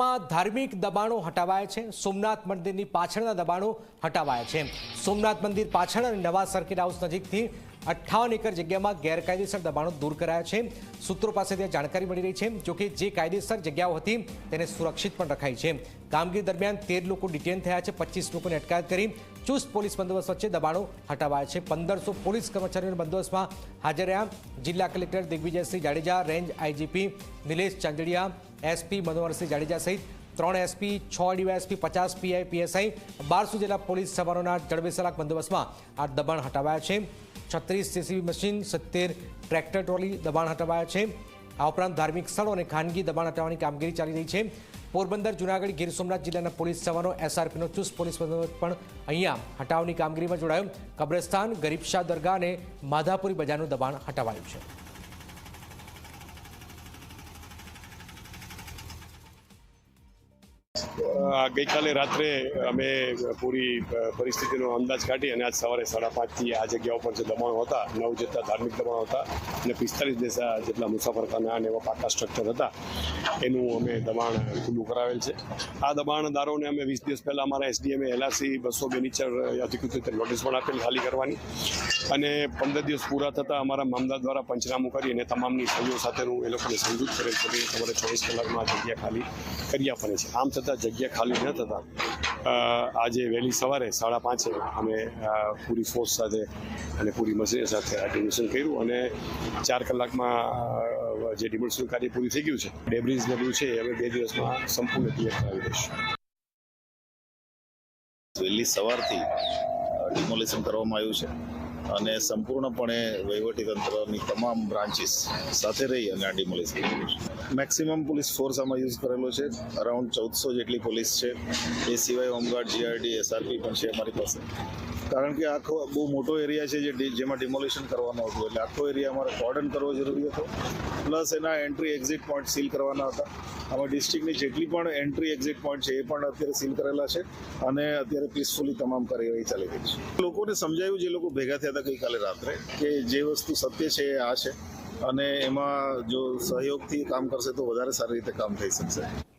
માં ધાર્મિક દબાણો હટાવાયા છે. સોમનાથ મંદિરની પાછળના દબાણો હટાવાયા છે. સોમનાથ મંદિર પાછળ અને નવા સર્કિટ હાઉસ નજીકથી અઠ્ઠાવન એકર જગ્યામાં ગેરકાયદેસર દબાણો દૂર કરાયા છે. સૂત્રો પાસેથી જાણકારી મળી રહી છે જોકે જે કાયદેસર જગ્યાઓ હતી તેને સુરક્ષિત પણ રખાઈ છે. કામગીરી દરમિયાન તેર લોકો ડિટેન થયા છે. પચીસ લોકોને અટકાયત કરી ચુસ્ત પોલીસ બંદોબસ્ત વચ્ચે દબાણો હટાવાયા છે. પંદરસો પોલીસ કર્મચારીઓના બંદોબસ્તમાં હાજર રહ્યા જિલ્લા collector Digvijaysinh Jadeja, range IGP Nilesh Chandadiya SP Manoharsinh Jadeja સહિત ત્રણ એસપી, છ ડીવાયએસપી, પચાસ પીઆઈ, પીએસઆઈ બારસો જેટલા પોલીસ સવારોના જડબેસલાક બંદોબસ્તમાં આ દબાણ હટાવાયા છે. છત્રીસ સીસીબી મશીન, સિત્તેર ટ્રેક્ટર ટ્રોલી દબાણ હટાવાયા છે. આ ઉપરાંત ધાર્મિક સ્થળો અને ખાનગી દબાણ હટાવવાની કામગીરી ચાલી રહી છે. પોરબંદર, જુનાગઢ, ગીર સોમનાથ જિલ્લાના પોલીસ જવાનો એસઆરપીનો ચુસ્ત પોલીસ બંદોબસ્ત પણ અહીંયા હટાવની કામગીરીમાં જોડાયો. કબ્રસ્તાન, ગરીબશાહ દરગાહ અને માધાપુરી બજારનું દબાણ હટાવાયું છે. ગઈકાલે રાત્રે અમે પૂરી પરિસ્થિતિનો અંદાજ કાઢી અને આજ સવારે સાડા પાંચથી આ જગ્યા ઉપર જે દબાણો હતા, નવ જેટલા ધાર્મિક દબાણો હતા અને પિસ્તાલીસ જેટલા જેટલા મુસાફરખાના અને એવા પાકા સ્ટ્રક્ચર હતા, એનું અમે દબાણ ખુલ્લું કરાવેલ છે. આ દબાણદારોને અમે વીસ દિવસ પહેલાં અમારા એસડીએમએ એલઆરસી બસો બે નીચે અધિકૃત નોટિસ પણ આપેલ, ખાલી કરવાની. અને પંદર દિવસ પૂરા થતાં અમારા મામદાર દ્વારા પંચનામું કરી અને તમામની સહીઓ સાથેનું એ લોકોને સમજૂત કરેલ છે તમારે ચોવીસ કલાકમાં આ જગ્યા ખાલી કરી આપવાની છે. આમ છતાં જગ્યા ખાલી ન થતાં. આજે વહેલી સવારે સાડા પાંચે અમે પૂરી ફોર્સ સાથે અને પૂરી મશીન સાથે આ ડિમોશન કર્યું અને ચાર કલાકમાં જે ડિમોશન કાર્ય પૂરી થઈ ગયું છે ડેબ્રીઝ ને બધું છે હવે બે દિવસમાં સંપૂર્ણ ક્લિયર કરાવી દઈશું. વહેલી સવારથી ડિમોલિશન કરવામાં આવ્યું છે. અને સંપૂર્ણપણે વહીવટીતંત્રની તમામ બ્રાન્ચીસ સાથે રહી અને આ મળી છે મેક્સિમમ પોલીસ ફોર્સ આમાં યુઝ કરેલો છે. અરાઉન્ડ ચૌદસો જેટલી પોલીસ છે. એ સિવાય હોમગાર્ડ જીઆરડી એસઆરપી પણ છે અમારી પાસે. કારણ કે આખો બહુ મોટો એરિયા છે જે જેમાં ડિમોલિશન કરવાનું હતું. એટલે આખો એરિયા અમારે કોર્ડન કરવો જરૂરી હતો. પ્લસ એના એન્ટ્રી એક્ઝિટ પોઈન્ટ સીલ કરવાના હતા. આમાં ડિસ્ટ્રિક્ટની જેટલી પણ એન્ટ્રી એક્ઝિટ પોઈન્ટ છે એ પણ અત્યારે સીલ કરેલા છે. અને અત્યારે પીસફુલી તમામ કાર્યવાહી ચાલી રહી છે. લોકોને સમજાયું, જે લોકો ભેગા થયા હતા ગઈકાલે રાત્રે કે જે વસ્તુ સત્ય છે એ આ છે. અને એમાં જો સહયોગથી કામ કરશે તો વધારે સારી રીતે કામ થઈ શકશે.